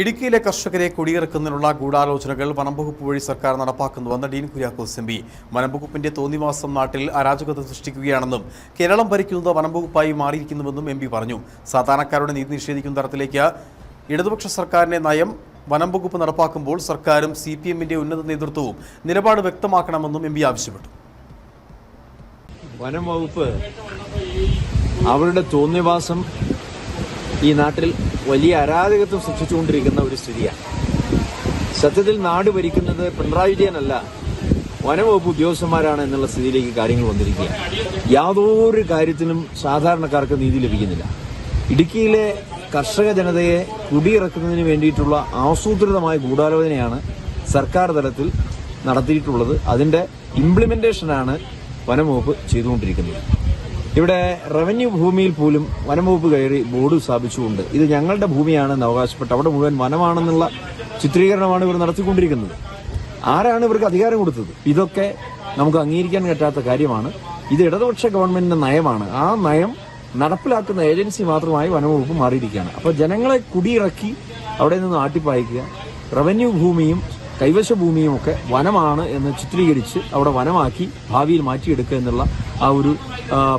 ഇടുക്കിയിലെ കർഷകരെ കുടിയിറക്കുന്നതിനുള്ള ഗൂഢാലോചനകൾ വനംവകുപ്പ് വഴി സർക്കാർ നടപ്പാക്കുന്നുവെന്ന് ഡീൻ കുര്യാക്കോസ് എം പി. വനംവകുപ്പിന്റെ തോന്നിവാസം നാട്ടിൽ അരാജകത സൃഷ്ടിക്കുകയാണെന്നും കേരളം ഭരിക്കുന്നത് വനംവകുപ്പായി മാറിയിരിക്കുന്നുവെന്നും എം പി പറഞ്ഞു. സാധാരണക്കാരുടെ നീതി നിഷേധിക്കുന്ന തരത്തിലേക്ക് ഇടതുപക്ഷ സർക്കാരിന്റെ നയം വനംവകുപ്പ് നടപ്പാക്കുമ്പോൾ സർക്കാരും സി പി എമ്മിന്റെ ഉന്നത നേതൃത്വവും നിലപാട് വ്യക്തമാക്കണമെന്നും എം പി ആവശ്യപ്പെട്ടു. വനം വകുപ്പ് അവരുടെ തോന്നിവാസം ഈ നാട്ടിൽ വലിയ അരാജകത്വം സൃഷ്ടിച്ചുകൊണ്ടിരിക്കുന്ന ഒരു സ്ഥിതിയാണ്. സത്യത്തിൽ നാട് ഭരിക്കുന്നത് പിണറായി വിജയനല്ല വനവകുപ്പ് ഉദ്യോഗസ്ഥന്മാരാണ് എന്നുള്ള സ്ഥിതിയിലേക്ക് കാര്യങ്ങൾ വന്നിരിക്കുകയാണ്. യാതൊരു കാര്യത്തിനും സാധാരണക്കാർക്ക് നീതി ലഭിക്കുന്നില്ല. ഇടുക്കിയിലെ കർഷക ജനതയെ കുടിയിറക്കുന്നതിന് വേണ്ടിയിട്ടുള്ള ആസൂത്രിതമായ ഗൂഢാലോചനയാണ് സർക്കാർ തലത്തിൽ നടത്തിയിട്ടുള്ളത്. അതിന്റെ ഇംപ്ലിമെന്റേഷനാണ് വനംവകുപ്പ് ചെയ്തുകൊണ്ടിരിക്കുന്നത്. ഇവിടെ റവന്യൂ ഭൂമിയിൽ പോലും വനംവകുപ്പ് കയറി ബോർഡ് സ്ഥാപിച്ചുകൊണ്ട് ഇത് ഞങ്ങളുടെ ഭൂമിയാണെന്ന് അവകാശപ്പെട്ട് അവിടെ മുഴുവൻ വനമാണെന്നുള്ള ചിത്രീകരണമാണ് ഇവർ നടത്തിക്കൊണ്ടിരിക്കുന്നത്. ആരാണ് ഇവർക്ക് അധികാരം കൊടുത്തത്? ഇതൊക്കെ നമുക്ക് അംഗീകരിക്കാൻ പറ്റാത്ത കാര്യമാണ്. ഇത് ഇടതുപക്ഷ ഗവൺമെന്റിന്റെ നയമാണ്. ആ നയം നടപ്പിലാക്കുന്ന ഏജൻസി മാത്രമായി വനംവകുപ്പ് മാറിയിരിക്കുകയാണ്. അപ്പോൾ ജനങ്ങളെ കുടിയിറക്കി അവിടെ നിന്ന് ആട്ടിപ്പായിക്കുക. റവന്യൂ ഭൂമിയും കൈവശ ഭൂമിയും ഒക്കെ വനമാണ് എന്ന് ചിത്രീകരിച്ച് അവിടെ വനമാക്കി ഭാവിയിൽ മാറ്റിയെടുക്കുക എന്നുള്ള ആ ഒരു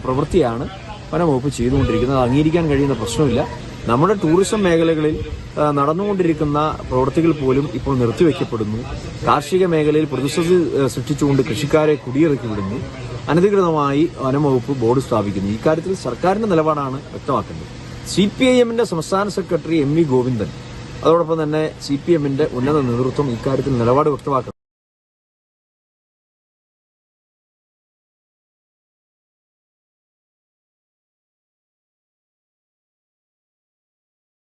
പ്രവൃത്തിയാണ് വനംവകുപ്പ് ചെയ്തുകൊണ്ടിരിക്കുന്നത്. അത് അംഗീകരിക്കാൻ കഴിയുന്ന പ്രശ്നമില്ല. നമ്മുടെ ടൂറിസം മേഖലകളിൽ നടന്നുകൊണ്ടിരിക്കുന്ന പ്രവൃത്തികൾ പോലും ഇപ്പോൾ നിർത്തിവെക്കപ്പെടുന്നു. കാർഷിക മേഖലയിൽ പ്രതിസന്ധി സൃഷ്ടിച്ചുകൊണ്ട് കൃഷിക്കാരെ കുടിയിറക്കി വിടുന്നു അനധികൃതമായി വനംവകുപ്പ് ബോർഡ് സ്ഥാപിക്കുന്നു. ഇക്കാര്യത്തിൽ സർക്കാരിന്റെ നിലപാടാണ് വ്യക്തമാക്കേണ്ടത്. സി പി ഐ എമ്മിന്റെ സംസ്ഥാന സെക്രട്ടറി എം വി ഗോവിന്ദൻ അതോടൊപ്പം തന്നെ സി പി എമ്മിന്റെ ഉന്നത നേതൃത്വം ഇക്കാര്യത്തിൽ നിലപാട് വ്യക്തമാക്കണം.